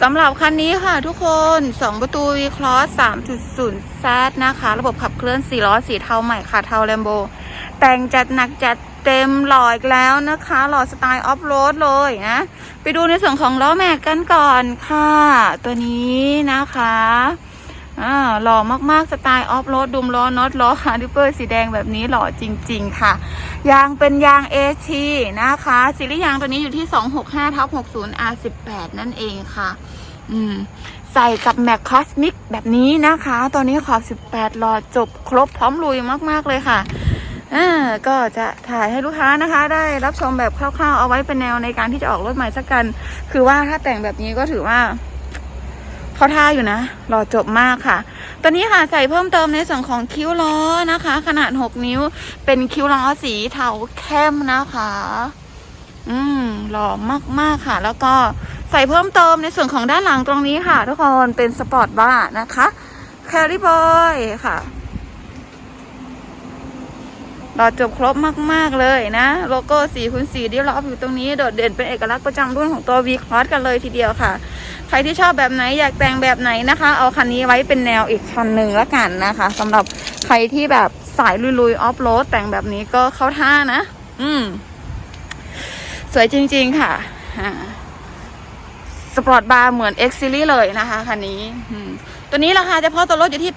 สำหรับคันนี้ค่ะทุกคน 2 ประตู V Cross 3.0 Z นะคะ ระบบขับเคลื่อน 4 ล้อ สีเทาใหม่ค่ะ เทาแลมโบ แต่งจัดหนักจัดเต็มหล่ออีกแล้วนะคะ หล่อสไตล์ออฟโรดเลยนะ ไปดูในส่วนของล้อแม็กกันก่อนค่ะ ตัวนี้นะคะ อ่าหล่อมากๆ สไตล์ออฟโรดดุมล้อน็อตล้อคาร์ดิเปอร์สีแดงแบบนี้หล่อจริง ๆ ค่ะ ยางเป็นยางเอชีนะคะซีรีส์ยางตัวนี้อยู่ที่ 265ทับ60 R18 นั่นเองค่ะ อืมใส่กับแม็กคอสมิกแบบนี้นะคะ ตัวนี้ขอบ 18 หลอดจบครบพร้อมลุยมากๆเลยค่ะอ่าก็จะถ่ายให้ลูกค้านะคะ ได้รับชมแบบคร่าวๆ เอาไว้เป็นแนวในการที่จะออกรถใหม่สักกัน คือว่าถ้าแต่งแบบนี้ก็ถือว่า เขาท่าอยู่นะหล่อจบมากค่ะ ตัวนี้ค่ะใส่เพิ่มเติมในส่วนของคิ้วล้อนะคะ ขนาด 6 นิ้วเป็นคิ้วล้อสีเทาเข้มนะคะ อืมหล่อมากๆค่ะ แล้วก็ใส่เพิ่มเติมในส่วนของด้านหลังตรงนี้ค่ะ ทุกคนเป็นสปอร์ตบ้าร์นะคะแคริบอยค่ะหล่อจบครบมาก ๆ เลยนะ โลโก้สีคูณสีที่ล็ออยู่ตรงนี้ โดดเด่นเป็นเอกลักษณ์ประจำรุ่นของตัว V Cross กันเลยทีเดียวค่ะ ใครที่ชอบแบบไหนอยากแต่งแบบไหนนะคะ เอาคันนี้ไว้เป็นแนวอีกคันหนึ่งละกันนะคะสำหรับใครที่แบบสายลุยๆออฟโรดแต่งแบบนี้ก็เข้าท่านะ อืม สวยจริง ๆ ค่ะสปอร์ตบาร์เหมือน X Series เลยนะคะคันนี้ตัวนี้ราคาเฉพาะตัวรถอยู่ที่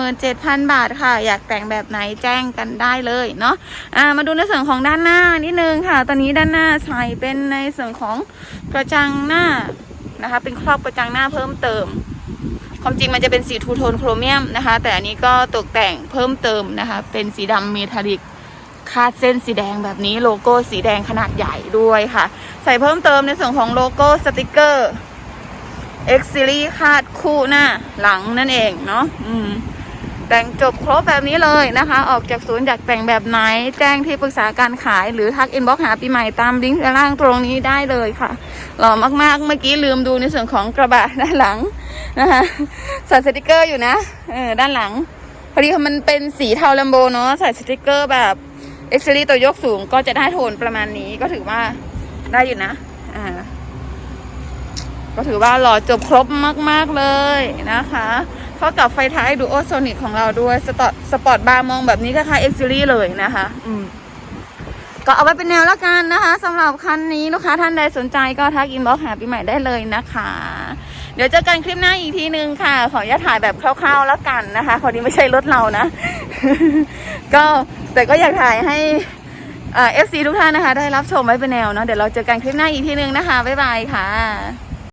867,000 บาทค่ะ อยากแต่งแบบไหนแจ้งกันได้เลยเนาะอ่ามาดูในส่วนของด้านหน้านิดนึงค่ะ ตอนนี้ด้านหน้าใส่เป็นในส่วนของกระจังหน้า นะคะ เป็นครอบกระจังหน้าเพิ่มเติม ความจริงมันจะเป็นสีทูโทนโครเมียมนะคะ แต่อันนี้ก็ตกแต่งเพิ่มเติมนะคะ เป็นสีดำเมทัลลิกคาดเส้นสีแดงแบบนี้โลโก้สีแดงขนาดใหญ่ด้วยค่ะ ใส่เพิ่มเติมในส่วนของโลโก้สติกเกอร์ X Series คาดคู่หน้าหลังนั่นเองเนาะอืม แต่งจบครบแบบนี้เลยนะคะ ออกจากศูนย์อยากแต่งแบบไหน แจ้งที่ปรึกษาการขายหรือทักอินบ็อกหาปีใหม่ตามลิงก์ด้านล่างตรงนี้ได้เลยค่ะหล่อมากๆ เมื่อกี้ลืมดูในส่วนของกระบะด้านหลังนะคะใส่สติกเกอร์อยู่นะเออด้านหลัง พอดีมันเป็นสีเทาลัมโบเนาะใส่สติกเกอร์แบบเอ็กซ์ลีตัวยกสูงก็จะได้โทนประมาณนี้ก็ถือว่าได้อยู่นะอ่าก็ถือว่าหล่อจบครบมาก ๆเลยนะคะ เข้ากับไฟท้ายดูโอโซนิกของเราด้วยสปอร์ตสปอร์ตบาร์มองแบบนี้ก็คล้ายเอ็กซ์ซีเลยนะคะอืมก็เอาไว้เป็นแนวละกันนะคะสำหรับคันนี้ลูกค้าท่านใดสนใจก็ทักอินบ็อกหาปีใหม่ได้เลยนะคะ เดี๋ยวเจอกันคลิปหน้าอีกทีนึงค่ะ ขออนุญาตถ่ายแบบคร่าวๆแล้วกันนะคะคนนี้ไม่ใช่รถเรานะ ก็แต่ก็อยากถ่ายให้เอฟซีทุกท่านนะคะ ได้รับชมไว้เป็นแนวเนาะเดี๋ยวเราเจอกันคลิปหน้าอีกทีนึงนะคะบ๊ายบายค่ะ